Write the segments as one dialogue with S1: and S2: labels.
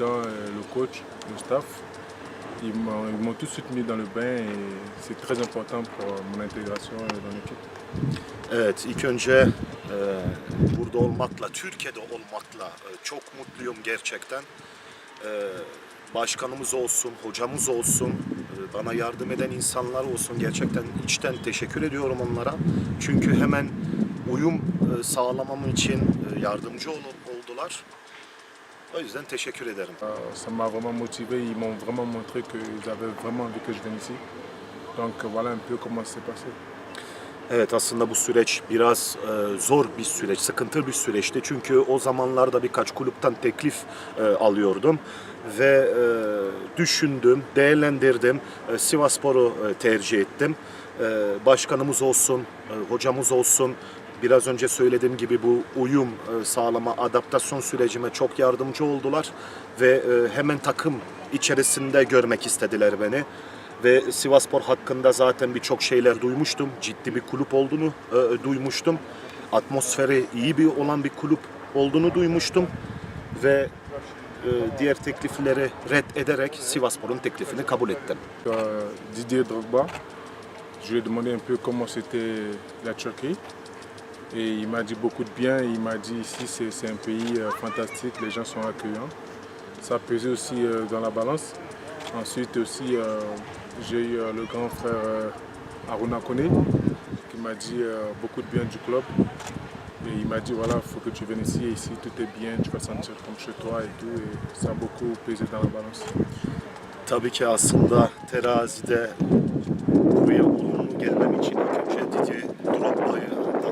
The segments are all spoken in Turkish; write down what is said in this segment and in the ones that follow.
S1: président, euh, le coach, le staff. Ils m'ont suite mis dans le bain et c'est très important pour euh, mon intégration euh, dans l'équipe.
S2: Evet, ilk önce e, burada olmakla, Türkiye'de olmakla e, çok mutluyum gerçekten. E, başkanımız olsun, hocamız olsun, e, bana yardım eden insanlar olsun gerçekten içten teşekkür ediyorum onlara. Çünkü hemen uyum e, sağlamam için e, yardımcı ol- oldular. O yüzden teşekkür ederim.
S1: Euh, Ça m'a vraiment motivé, ils m'ont vraiment montré qu'ils avaient vraiment envie que je vienne ici. Donc euh, voilà un peu comment ça s'est passé.
S2: Evet aslında bu süreç biraz e, zor bir süreç, sıkıntılı bir süreçti. Çünkü o zamanlarda birkaç kulüpten teklif e, alıyordum ve e, düşündüm, değerlendirdim. E, Sivasspor'u e, tercih ettim. E, başkanımız olsun, e, hocamız olsun. Biraz önce söylediğim gibi bu uyum e, sağlama, adaptasyon sürecime çok yardımcı oldular ve e, hemen takım içerisinde görmek istediler beni ve Sivaspor hakkında zaten birçok şeyler duymuştum. Ciddi bir kulüp olduğunu e, duymuştum. Atmosferi iyi bir olan bir kulüp olduğunu duymuştum ve diğer teklifleri red ederek Sivaspor'un teklifini kabul ettim.
S1: Didier Drogba, je lui ai demandé un peu comment c'était la Turquie. Et il m'a dit beaucoup de bien. Il m'a dit ici c'est un pays euh, fantastique, les gens sont accueillants. Ça a pesé aussi euh, dans la balance. Ensuite aussi euh, j'ai eu le grand frère Aruna Kone qui m'a dit beaucoup de bien du club. Et il m'a dit voilà, il faut que tu viennes ici, ici tout est bien, tu vas sentir comme chez toi et tout. Et ça a beaucoup pesé dans la balance.
S2: Tabii ki aslında terazide buraya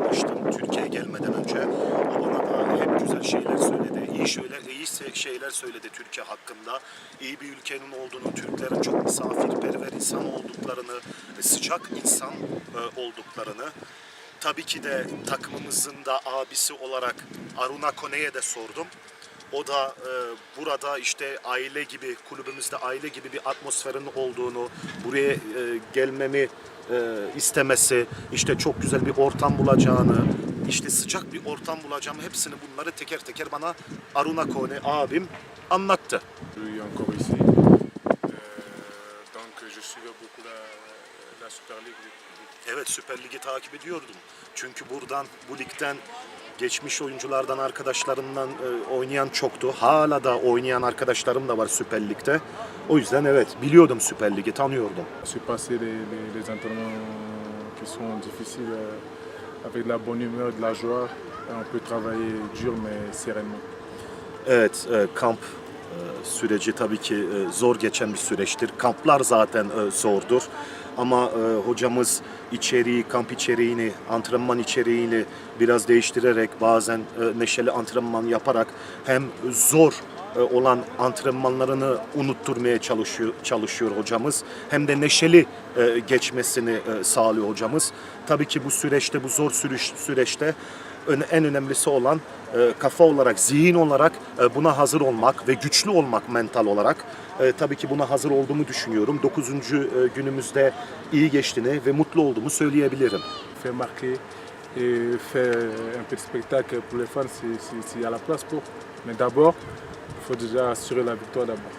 S2: Danıştım. Türkiye'ye gelmeden önce o bana da hep güzel şeyler söyledi. İyi şeyler, iyi şeyler söyledi Türkiye hakkında. İyi bir ülkenin olduğunu, Türklerin çok misafirperver insan olduklarını, sıcak insan e, olduklarını. Tabii ki de takımımızın da abisi olarak Aruna Kone'ye de sordum. O da e, burada işte aile gibi, kulübümüzde aile gibi bir atmosferin olduğunu, buraya e, gelmemi e, istemesi, işte çok güzel bir ortam bulacağını, işte sıcak bir ortam bulacağımı hepsini bunları teker teker bana Aruna Kone abim anlattı.
S1: Encore ici. Euh, donc je suivais beaucoup la, la Super League.
S2: Evet Süper Lig'i takip ediyordum. Çünkü buradan, bu ligden geçmiş oyunculardan, arkadaşlarımdan e, oynayan çoktu. Hala da oynayan arkadaşlarım da var Süper Lig'de. O yüzden evet biliyordum Süper Lig'i, tanıyordum.
S1: Suis passé les, les- les entraînements qui sont difficiles euh, avec la bonne humeur, de la joie. On peut travailler dur mais sereinement.
S2: Evet, e, kamp e, süreci tabii ki e, zor geçen bir süreçtir. Kamplar zaten e, zordur. Ama e, hocamız içeriği, kamp içeriğini, antrenman içeriğini biraz değiştirerek bazen e, neşeli antrenman yaparak hem zor e, olan antrenmanlarını unutturmaya çalışıyor çalışıyor hocamız. Hem de neşeli e, geçmesini e, sağlıyor hocamız. Tabii ki bu süreçte, bu zor süreç, süreçte en önemlisi olan e, kafa olarak, zihin olarak e, buna hazır olmak ve güçlü olmak mental olarak. E, tabii ki buna hazır olduğumu düşünüyorum. 9. günümüzde iyi geçtiğini ve mutlu olduğumu söyleyebilirim.
S1: Et faire un de spectacle pour les fans si- si- s'il y a la place pour. Mais d'abord, il faut déjà assurer la victoire d'abord.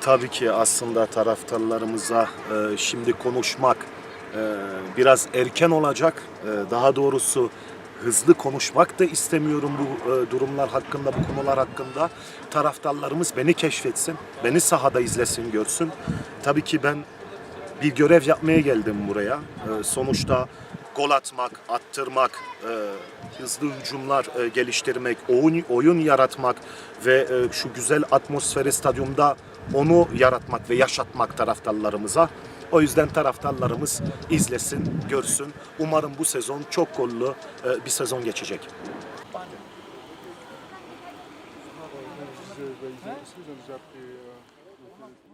S2: Tabii ki aslında taraftarlarımıza e, şimdi konuşmak e, biraz erken olacak. E, daha doğrusu hızlı konuşmak da istemiyorum bu e, durumlar hakkında, bu konular hakkında. Taraftarlarımız beni keşfetsin, beni sahada izlesin, görsün. Tabii ki ben bir görev yapmaya geldim buraya. E, sonuçta gol atmak, attırmak, e, hızlı hücumlar e, geliştirmek, oyun, oyun yaratmak ve e, şu güzel atmosferi stadyumda onu yaratmak ve yaşatmak taraftarlarımıza. O yüzden taraftarlarımız izlesin, görsün. Umarım bu sezon çok gollü e, bir sezon geçecek.
S1: Est-ce